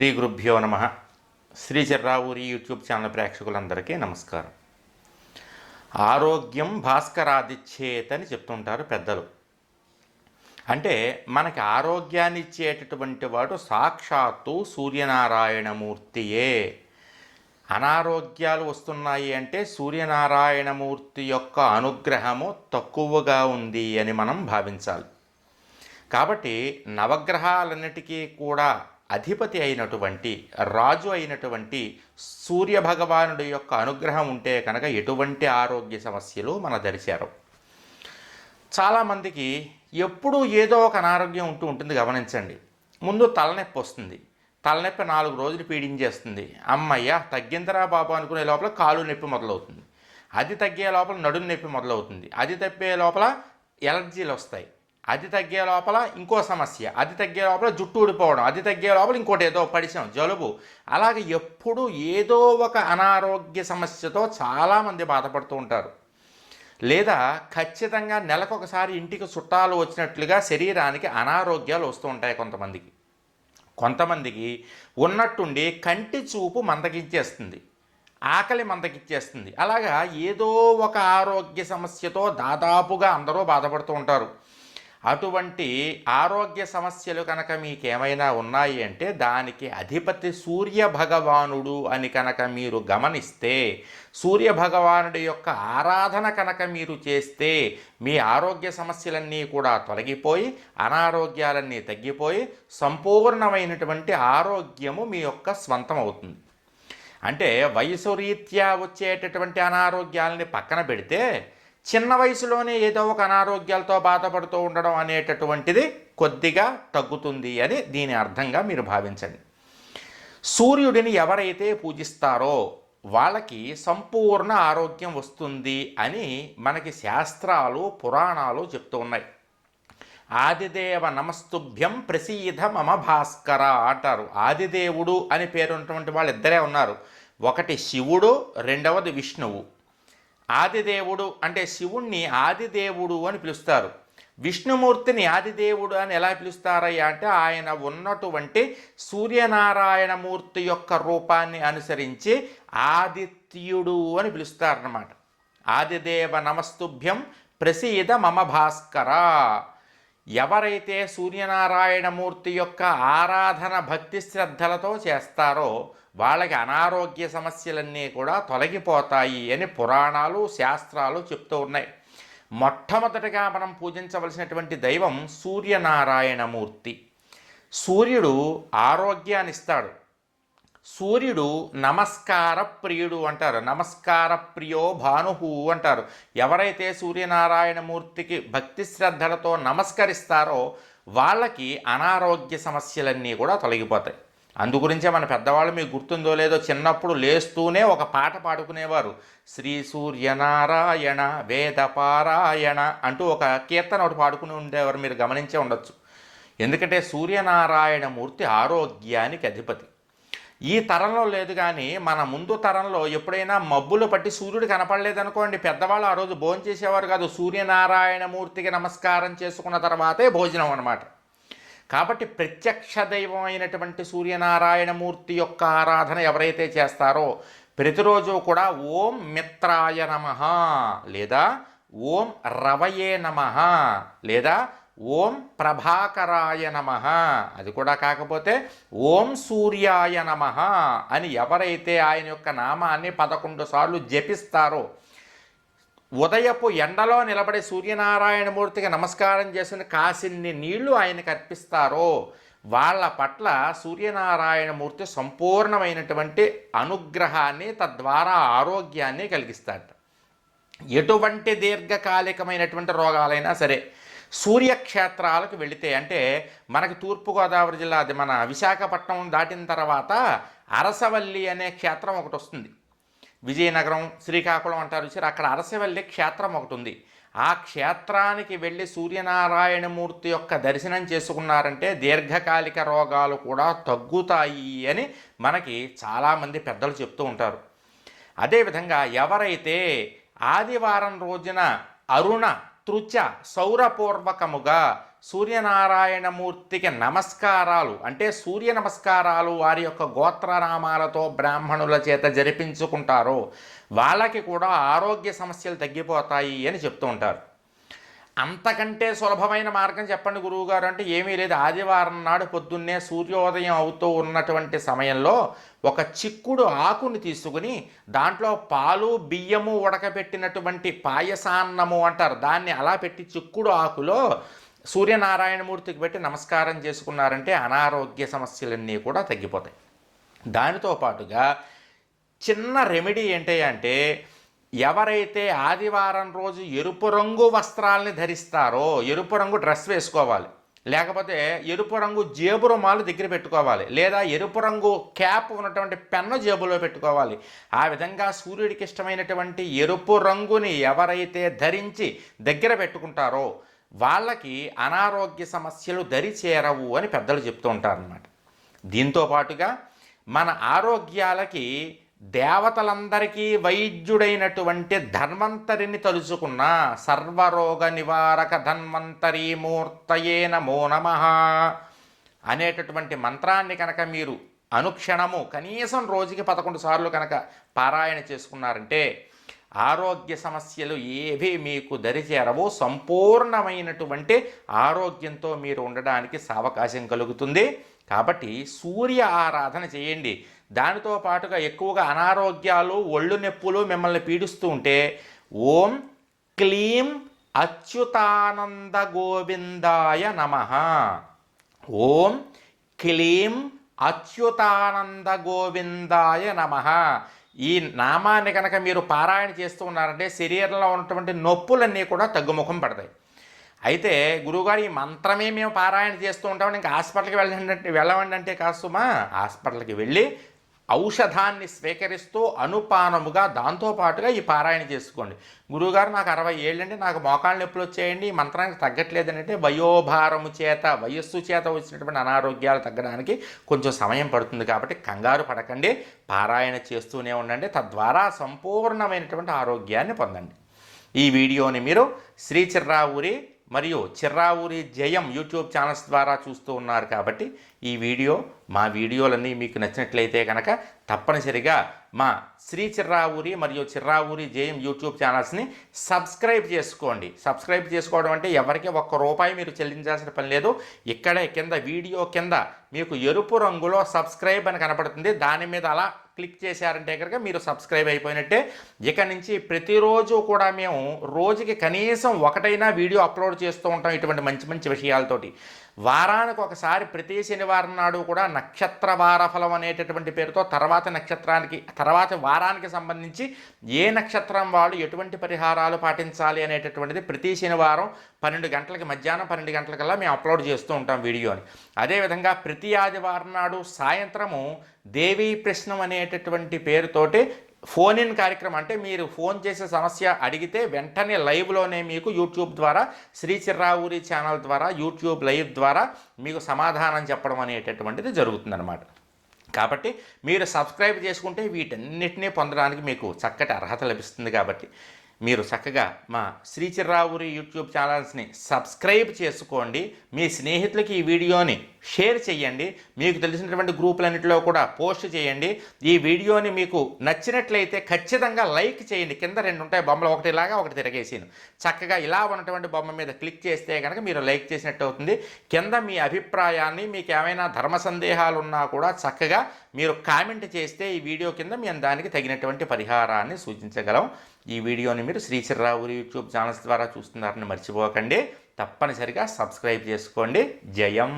శ్రీ గురుభ్యో నమ. Shri Chirravuri YouTube channel ప్రేక్షకులందరికీ నమస్కారం. ఆరోగ్యం భాస్కరాదిచ్చేత్ అని చెప్తుంటారు పెద్దలు. అంటే మనకి ఆరోగ్యాన్ని ఇచ్చేటటువంటి వాడు సాక్షాత్తు సూర్యనారాయణమూర్తియే. అనారోగ్యాలు వస్తున్నాయి అంటే సూర్యనారాయణమూర్తి యొక్క అనుగ్రహము తక్కువగా ఉంది అని మనం భావించాలి. కాబట్టి నవగ్రహాలన్నిటికీ కూడా అధిపతి అయినటువంటి రాజు అయినటువంటి సూర్యభగవానుడి యొక్క అనుగ్రహం ఉంటే కనుక ఎటువంటి ఆరోగ్య సమస్యలు మన దరిచారు చాలామందికి ఎప్పుడూ ఏదో ఒక అనారోగ్యం ఉంటూ ఉంటుంది గమనించండి. ముందు తలనొప్పి వస్తుంది. తలనొప్పి నాలుగు రోజులు పీడించేస్తుంది. అమ్మయ్య తగ్గిందరా బాబు అనుకునే లోపల కాలు నొప్పి మొదలవుతుంది. అది తగ్గే లోపల నడుము నొప్పి మొదలవుతుంది. అది తప్పే లోపల ఎలర్జీలు వస్తాయి. అది తగ్గే లోపల ఇంకో సమస్య. అది తగ్గే లోపల జుట్టు ఊడిపోవడం. అది తగ్గే లోపల ఇంకోటి ఏదో పడిచాం. జలుబు. అలాగే ఎప్పుడు ఏదో ఒక అనారోగ్య సమస్యతో చాలామంది బాధపడుతూ ఉంటారు. లేదా ఖచ్చితంగా నెలకొకసారి ఇంటికి చుట్టాలు వచ్చినట్లుగా శరీరానికి అనారోగ్యాలు వస్తూ ఉంటాయి కొంతమందికి. కొంతమందికి ఉన్నట్టుండి కంటి చూపు మందగించేస్తుంది. ఆకలి మందకిచ్చేస్తుంది అలాగా ఏదో ఒక ఆరోగ్య సమస్యతో దాదాపుగా అందరూ బాధపడుతూ ఉంటారు. అటువంటి ఆరోగ్య సమస్యలు కనుక మీకేమైనా ఉన్నాయి అంటే దానికి అధిపతి సూర్య భగవానుడు అని కనుక మీరు గమనిస్తే సూర్య భగవానుడి యొక్క ఆరాధన కనుక మీరు చేస్తే మీ ఆరోగ్య సమస్యలన్నీ కూడా తొలగిపోయి అనారోగ్యాలన్నీ తగ్గిపోయి సంపూర్ణమైనటువంటి ఆరోగ్యము మీ యొక్క స్వంతం అవుతుంది అంటే వయసు రీత్యా వచ్చేటటువంటి అనారోగ్యాలని పక్కన పెడితే చిన్న వయసులోనే ఏదో ఒక అనారోగ్యాలతో బాధపడుతూ ఉండడం అనేటటువంటిది కొద్దిగా తగ్గుతుంది అని దీని అర్థంగా మీరు భావించండి. సూర్యుడిని ఎవరైతే పూజిస్తారో వాళ్ళకి సంపూర్ణ ఆరోగ్యం వస్తుంది అని మనకి శాస్త్రాలు పురాణాలు చెప్తూ ఉన్నాయి. ఆదిదేవ నమస్తుభ్యం ప్రసీద మమ భాస్కర అంటారు. ఆదిదేవుడు అని పేరున్నటువంటి వాళ్ళు ఇద్దరే ఉన్నారు. ఒకటి శివుడు రెండవది విష్ణువు. ఆదిదేవుడు అంటే శివుణ్ణి ఆదిదేవుడు అని పిలుస్తారు. విష్ణుమూర్తిని ఆదిదేవుడు అని ఎలా పిలుస్తారయ్యా అంటే ఆయన ఉన్నటువంటి సూర్యనారాయణమూర్తి యొక్క రూపాన్ని అనుసరించి ఆదిత్యుడు అని పిలుస్తారన్నమాట. ఆదిదేవ నమస్తుభ్యం ప్రసీద మమ భాస్కర. ఎవరైతే సూర్యనారాయణమూర్తి యొక్క ఆరాధన భక్తి శ్రద్ధలతో చేస్తారో వాళ్ళకి అనారోగ్య సమస్యలన్నీ కూడా తొలగిపోతాయి అని పురాణాలు శాస్త్రాలు చెప్తూ ఉన్నాయి. మొట్టమొదటిగా మనం పూజించవలసినటువంటి దైవం సూర్యనారాయణమూర్తి సూర్యుడు ఆరోగ్యాన్ని ఇస్తాడు. సూర్యుడు నమస్కార ప్రియుడు అంటారు. నమస్కార ప్రియో భానుహు అంటారు. ఎవరైతే సూర్యనారాయణమూర్తికి భక్తి శ్రద్ధలతో నమస్కరిస్తారో వాళ్ళకి అనారోగ్య సమస్యలన్నీ కూడా తొలగిపోతాయి. అందుగురించే మన పెద్దవాళ్ళు మీకు గుర్తుందో లేదో చిన్నప్పుడు లేస్తూనే ఒక పాట పాడుకునేవారు. శ్రీ సూర్యనారాయణ వేదపారాయణ అంటూ ఒక కీర్తన ఒకటి పాడుకుని ఉండేవారు. మీరు గమనించే ఉండొచ్చు. ఎందుకంటే సూర్యనారాయణమూర్తి ఆరోగ్యానికి అధిపతి. ఈ తరంలో లేదు కానీ మన ముందు తరంలో ఎప్పుడైనా మబ్బులు పట్టి సూర్యుడు కనపడలేదనుకోండి. పెద్దవాళ్ళు ఆ రోజు భోజనం చేసేవారు కాదు. సూర్యనారాయణమూర్తికి నమస్కారం చేసుకున్న తర్వాతే భోజనం అనమాట కాబట్టి ప్రత్యక్ష దైవం అయినటువంటి సూర్యనారాయణమూర్తి యొక్క ఆరాధన ఎవరైతే చేస్తారో ప్రతిరోజు కూడా ఓం మిత్రాయ నమ లేదా ఓం రవయే నమ లేదా ఓం ప్రభాకరాయ నమ. అది కూడా కాకపోతే ఓం సూర్యాయ నమ అని ఎవరైతే ఆయన యొక్క నామాన్ని పదకొండు సార్లు జపిస్తారో ఉదయపు ఎండలో నిలబడే సూర్యనారాయణమూర్తికి నమస్కారం చేసిన కాసిన్ని నీళ్ళు ఆయనకు అర్పిస్తారో వాళ్ళ పట్ల సూర్యనారాయణమూర్తి సంపూర్ణమైనటువంటి అనుగ్రహాన్ని తద్వారా ఆరోగ్యాన్ని కలిగిస్తాడు ఎటువంటి దీర్ఘకాలికమైనటువంటి రోగాలైనా సరే సూర్యక్షేత్రాలకు వెళితే అంటే మనకి తూర్పుగోదావరి జిల్లా అది మన విశాఖపట్నం దాటిన తర్వాత అరసవల్లి అనే క్షేత్రం ఒకటి వస్తుంది. విజయనగరం శ్రీకాకుళం అంటారు సార్ అక్కడ అరసవల్లి క్షేత్రం ఒకటి ఉంది. ఆ క్షేత్రానికి వెళ్ళి సూర్యనారాయణమూర్తి యొక్క దర్శనం చేసుకున్నారంటే దీర్ఘకాలిక రోగాలు కూడా తగ్గుతాయి అని మనకి చాలామంది పెద్దలు చెప్తూ ఉంటారు. అదేవిధంగా ఎవరైతే ఆదివారం రోజున అరుణ తృచ సౌరపూర్వకముగా సూర్యనారాయణమూర్తికి నమస్కారాలు. అంటే సూర్య నమస్కారాలు వారి యొక్క గోత్రనామాలతో బ్రాహ్మణుల చేత జరిపించుకుంటారో. వాళ్ళకి కూడా ఆరోగ్య సమస్యలు తగ్గిపోతాయి అని చెప్తూ ఉంటారు. అంతకంటే సులభమైన మార్గం చెప్పండి గురువుగారు. అంటే ఏమీ లేదు. ఆదివారం నాడు పొద్దున్నే సూర్యోదయం అవుతూ ఉన్నటువంటి సమయంలో ఒక చిక్కుడు ఆకుని తీసుకుని దాంట్లో పాలు బియ్యము ఉడకబెట్టినటువంటి పాయసాన్నము అంటారు. దాన్ని అలా పెట్టి చిక్కుడు ఆకులో సూర్యనారాయణమూర్తికి పెట్టి నమస్కారం చేసుకున్నారంటే అనారోగ్య సమస్యలన్నీ కూడా తగ్గిపోతాయి. దానితో పాటుగా చిన్న రెమెడీ ఏంటి అంటే ఎవరైతే ఆదివారం రోజు ఎరుపు రంగు వస్త్రాలని ధరిస్తారో ఎరుపు రంగు డ్రెస్ వేసుకోవాలి. లేకపోతే ఎరుపు రంగు జేబు రుమాలు దగ్గర పెట్టుకోవాలి. లేదా ఎరుపు రంగు క్యాప్ ఉన్నటువంటి పెన్ను జేబులో పెట్టుకోవాలి. ఆ విధంగా సూర్యుడికి ఇష్టమైనటువంటి ఎరుపు రంగుని ఎవరైతే ధరించి దగ్గర పెట్టుకుంటారో వాళ్ళకి అనారోగ్య సమస్యలు దరి చేరవు అని పెద్దలు చెప్తూ ఉంటారన్నమాట. దీంతో పాటుగా మన ఆరోగ్యాలకి దేవతలందరికీ వైద్యుడైనటువంటి ధన్వంతరిని తలుచుకున్న సర్వరోగ నివారక ధన్వంతరి మూర్తయే నమో నమ అనేటటువంటి మంత్రాన్ని కనుక మీరు అనుక్షణము కనీసం రోజుకి పదకొండు సార్లు కనుక పారాయణ చేసుకున్నారంటే ఆరోగ్య సమస్యలు ఏవి మీకు దరిచేరవో సంపూర్ణమైనటువంటి ఆరోగ్యంతో మీరు ఉండడానికి సావకాశం కలుగుతుంది. కాబట్టి సూర్య ఆరాధన చేయండి. దానితో పాటుగా ఎక్కువగా అనారోగ్యాలు ఒళ్ళు నొప్పులు మిమ్మల్ని పీడిస్తూ ఉంటే ఓం క్లీం అచ్యుతానంద గోవిందాయ నమ. ఓం క్లీం అచ్యుతానంద గోవిందాయ నమ. ఈ నామాన్ని కనుక మీరు పారాయణ చేస్తూ ఉన్నారంటే శరీరంలో ఉన్నటువంటి నొప్పులన్నీ కూడా తగ్గుముఖం పడతాయి. అయితే గురువుగారు ఈ మంత్రమే మేము పారాయణ చేస్తూ ఉంటాం. ఇంకా హాస్పిటల్కి వెళ్ళండి వెళ్ళవండి అంటే కాసుమా హాస్పిటల్కి వెళ్ళి ఔషధాన్ని స్వీకరిస్తూ అనుపానముగా దాంతోపాటుగా ఈ పారాయణ చేసుకోండి. గురువుగారు నాకు అరవై ఏళ్ళండి నాకు మోకాళ్ళ నొప్పులు వచ్చేయండి ఈ మంత్రానికి తగ్గట్లేదని అంటే వయోభారము చేత వయస్సు చేత వచ్చినటువంటి అనారోగ్యాలు తగ్గడానికి కొంచెం సమయం పడుతుంది కాబట్టి కంగారు పడకండి పారాయణ చేస్తూనే ఉండండి తద్వారా సంపూర్ణమైనటువంటి ఆరోగ్యాన్ని పొందండి. ఈ వీడియోని మీరు శ్రీ చిర్రావూరి మరియు చిర్రావూరి జయం యూట్యూబ్ ఛానల్స్ ద్వారా చూస్తూ ఉన్నారు కాబట్టి ఈ వీడియో మా వీడియోలన్నీ మీకు నచ్చినట్లయితే కనుక తప్పనిసరిగా మా శ్రీ చిర్రావూరి మరియు చిర్రావూరి జయం యూట్యూబ్ ఛానల్స్ని సబ్స్క్రైబ్ చేసుకోండి. సబ్స్క్రైబ్ చేసుకోవడం అంటే ఎవరికి ఒక్క రూపాయి మీరు చెల్లించాల్సిన పని లేదు. ఇక్కడే కింద వీడియో కింద మీకు ఎరుపు రంగులో సబ్స్క్రైబ్ అని కనపడుతుంది. దాని మీద అలా క్లిక్ చేశారంటే కనుక మీరు సబ్స్క్రైబ్ అయిపోయినట్టే. ఇక నుంచి ప్రతిరోజు కూడా మేము రోజుకి కనీసం ఒకటైనా వీడియో అప్లోడ్ చేస్తూ ఉంటాం ఇటువంటి మంచి మంచి విషయాలతోటి. వారానికి ఒకసారి ప్రతి శనివారం నాడు కూడా నక్షత్ర వారఫలం అనేటటువంటి పేరుతో తర్వాత నక్షత్రానికి తర్వాత వారానికి సంబంధించి ఏ నక్షత్రం వాళ్ళు ఎటువంటి పరిహారాలు పాటించాలి అనేటటువంటిది ప్రతి శనివారం పన్నెండు గంటలకి మధ్యాహ్నం పన్నెండు గంటలకల్లా మేము అప్లోడ్ చేస్తూ ఉంటాం వీడియోని. అదేవిధంగా ప్రతి ఆదివారం నాడు సాయంత్రము దేవీ ప్రశ్నం అనేటటువంటి పేరుతోటి ఫోన్ ఇన్ కార్యక్రమం అంటే మీరు ఫోన్ చేసే సమస్య అడిగితే వెంటనే లైవ్లోనే మీకు యూట్యూబ్ ద్వారా శ్రీ చిర్రావూరి ఛానల్ ద్వారా యూట్యూబ్ లైవ్ ద్వారా మీకు సమాధానం చెప్పడం అనేటటువంటిది జరుగుతుందన్నమాట. కాబట్టి మీరు సబ్స్క్రైబ్ చేసుకుంటే వీటన్నిటినీ పొందడానికి మీకు చక్కటి అర్హత లభిస్తుంది కాబట్టి మీరు చక్కగా మా శ్రీచిర్రావురి యూట్యూబ్ ఛానల్స్ని సబ్స్క్రైబ్ చేసుకోండి. మీ స్నేహితులకి ఈ వీడియోని షేర్ చేయండి. మీకు తెలిసినటువంటి గ్రూపులన్నింటిలో కూడా పోస్ట్ చేయండి. ఈ వీడియోని మీకు నచ్చినట్లయితే ఖచ్చితంగా లైక్ చేయండి. కింద రెండు ఉంటాయి బొమ్మలు. ఒకటి ఇలాగా ఒకటి తిరగేసాను. చక్కగా ఇలా ఉన్నటువంటి బొమ్మ మీద క్లిక్ చేస్తే కనుక మీరు లైక్ చేసినట్టు అవుతుంది కింద మీ అభిప్రాయాన్ని మీకు ఏమైనా ధర్మ సందేహాలు ఉన్నా కూడా చక్కగా మీరు కామెంట్ చేస్తే ఈ వీడియో కింద మేము దానికి తగినటువంటి పరిహారాన్ని సూచించగలం. ఈ వీడియోని మీరు శ్రీ యూట్యూబ్ ఛానల్స్ ద్వారా చూస్తున్నారని మర్చిపోకండి. తప్పనిసరిగా సబ్స్క్రైబ్ చేసుకోండి. జయం.